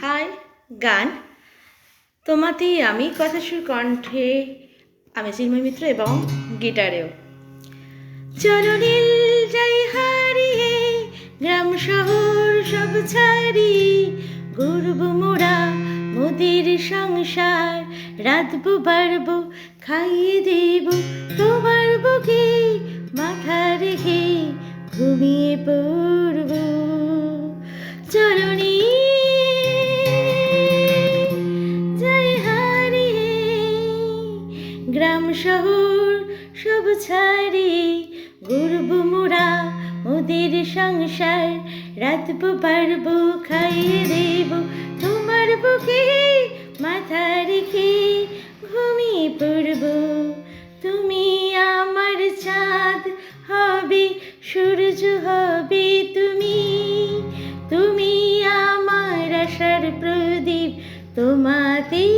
High, গান। তোমাতেই আমি কথা সুর কণ্ঠে আমি চিন্ময় মিত্র এবং গিটারেও। চলো নীল যাই হারিয়ে, গ্রাম, শহর সব ছাড়ি। ঘুরবো মোরা মোদের সংসার রাতবো বাড়বো, খাইয়ে দেব তোমার গ্রাম শহর সব ছাড়ি, ঘুরব মোরা ওদের সংসার। রাতবো পারব খাইয়ে দেব, তোমার বুকে মাথা রেখে ঘুমিয়ে পড়ব। তুমি আমার চাঁদ হবে, সূর্য হবে তুমি। তুমি আমার আশার প্রদীপ, তোমাতেই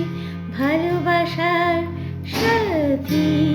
ভালোবাসার সাথী।